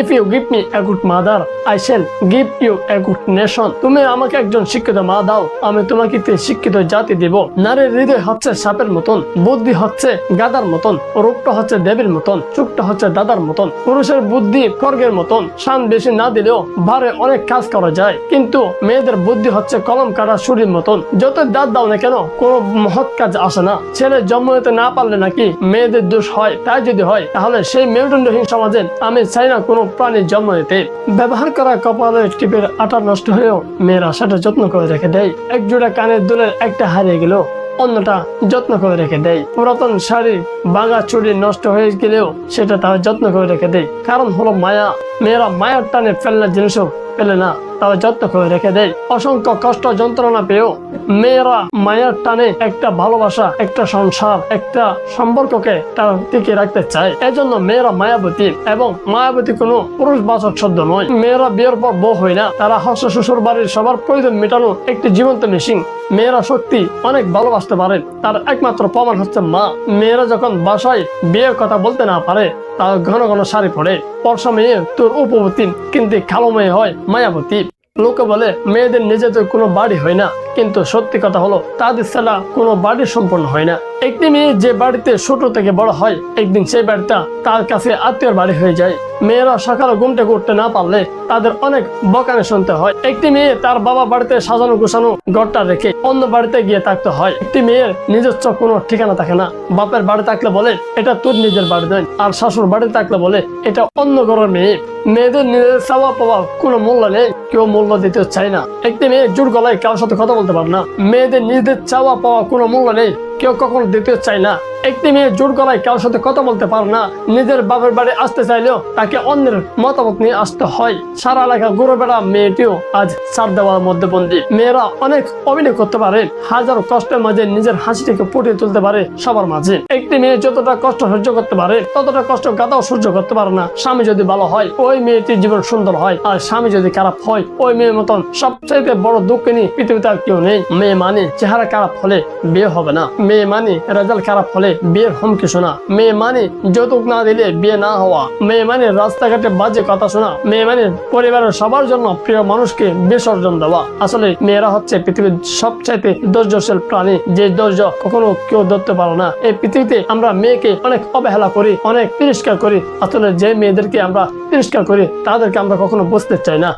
If you give me a good mother I shall give you a good nation তুমি আমাকে একজন শিক্ষিত মা দাও, আমি তোমাকে শিক্ষিত জাতি দেব। নারীর হৃদয় হচ্ছে সাপের মতন, বুদ্ধি হচ্ছে গাদার মতন, রূপটা হচ্ছে দেবীর মতন চুপটা হচ্ছে দাদার মতন, পুরুষের বুদ্ধি খড়গের মতন, শান বেশি না দিলেও ভারে অনেক কাজ করা যায়। কিন্তু মেয়েদের বুদ্ধি হচ্ছে কলম কাটা ছুরির মতন যত দাঁত দাও না কেন, কোনো মহৎ কাজ আসে না। ছেলে জন্ম নিতে না পারলে নাকি মেয়েদের দোষ হয়, তাই যদি হয়, তাহলে সেই মেরুদণ্ডহীন সমাজে আমি চাই না কোনো প্রাণীর জন্ম নিতে। ব্যবহার করা কপালের টিপের আটা নষ্ট হয়েও মেয়েরা সেটা যত্ন করে রেখে দেয়। এক জোড়া কানের দুলের একটা হারিয়ে গেল অন্যটা যত্ন করে রেখে দেয়। পুরাতন শাড়ি বাঙা চুড়ি নষ্ট হয়ে গেলেও সেটা তারা যত্ন করে রেখে দেয়। কারণ হলো মায়া। মেয়েরা মায়ার টানে ফেলনা জিনিসও ফেলে না। যত্ন করে রেখে দেয়। অসংখ্য কষ্ট যন্ত্রণা পেয়েও মেয়েরা মায়ের টানে একটা ভালোবাসা, একটা সংসার, একটা সম্পর্ককে তারা টিকে রাখতে চায়। এজন্য মেয়েরা মায়াবতী এবং মায়াবতী কোনো পুরুষ বাচক শব্দ নয়। মেয়েরা বিয়ের পর বউ হয় না। তারা হস্ত শ্বশুর বাড়ির সবার প্রয়োজন মেটানো একটি জীবন্ত মেশিন। মেয়েরা সত্যি অনেক ভালোবাসতে পারে। তার একমাত্র প্রমাণ হচ্ছে মা। মেয়েরা যখন বাসায় বিয়ের কথা বলতে না পারে ঘন ঘন শাড়ি পরে পরশা মেয়ে তোর উপবতী কিন্তু কালো মেয়ে হয় মায়াবতী। লোকে বলে, মেয়েদের নিজেদের কোনো বাড়ি হয় না। কিন্তু সত্যি কথা হলো, তাদের ছাড়া কোনো বাড়ি সম্পন্ন হয় না। একটি মেয়ে যে বাড়িতে ছোট থেকে বড় হয়, একদিন সেই বাড়িটা তার কাছে আত্মীয়র বাড়ি হয়ে যায়। মেয়েরা সকালে ঘুম থেকে উঠতে না পারলে তাদের অনেক বকানে শুনতে হয়। একটি মেয়ে তার বাবা বাড়িতে সাজানো গোছানো ঘরটা রেখে অন্য বাড়িতে গিয়ে থাকতে হয়। একটি মেয়ের নিজস্ব কোনো ঠিকানা থাকে না। বাপের বাড়ি থাকলে বলে, এটা তোর নিজের বাড়ি নয়। আর শাশুর বাড়ি থাকলে বলে, এটা অন্য ঘরের মেয়ে। মেয়েদের নিজের চাওয়া পাওয়া কোনো মূল্য নেই। কেউ মূল্য দিতে চায় না। একটি মেয়ে জোর গলায় কারোর সাথে কথা বলতে পারে না। মেয়েদের নিজেদের চাওয়া পাওয়া কোনো মূল্য নেই। কেউ কখনো দিতে চায় না। একটি মেয়ে জোর গলায় কারোর সাথে কথা বলতে পারে না। নিজের বাপের বাড়ি আসতে চাইলেও তাকে অন্যের মতামত নিয়ে আসতে হয়। সারা এলাকা ঘুরে বেড়া মেয়েটিও আজ ছাড় দেওয়ার মধ্যে বন্দী মেয়েরা অনেক অভিনয় করতে পারে। হাজারো কষ্টের মাঝে নিজের হাসিটিকে ফুটিয়ে তুলতে পারে সবার মাঝে। একটি মেয়ে যতটা কষ্ট সহ্য করতে পারে, ততটা কষ্ট গাদাও সহ্য করতে পারে না। স্বামী যদি ভালো হয়, ওই মেয়েটির জীবন সুন্দর হয়। আর স্বামী যদি খারাপ হয়, ওই মেয়ের মতন সবচাইতে বড় দুঃখিনী পৃথিবীতে আর কেউ নেই। মেয়ে মানে চেহারা খারাপ হলে বিয়ে হবে না। মেয়ে মানে রেজাল্ট খারাপ হলে বিয়ের হুমকি শোনা। মেয়ে মানে যৌতুক না দিলে বিয়ে না হওয়া। মেয়ে মানে রাস্তাঘাটে বাজে কথা শোনা। মেয়ে মানে পরিবারের সবার জন্য প্রিয় মানুষকে বিসর্জন দেওয়া। আসলে মেয়েরা হচ্ছে পৃথিবীর সবচাইতে ধৈর্যশীল প্রাণী। যে ধৈর্য কখনো কেউ ধরতে পারো না। এই পৃথিবীতে আমরা মেয়েকে অনেক অবহেলা করি, অনেক তিরস্কার করি। আসলে যে মেয়েদেরকে আমরা তিরস্কার করি, তাদেরকে আমরা কখনো বুঝতে চাই না।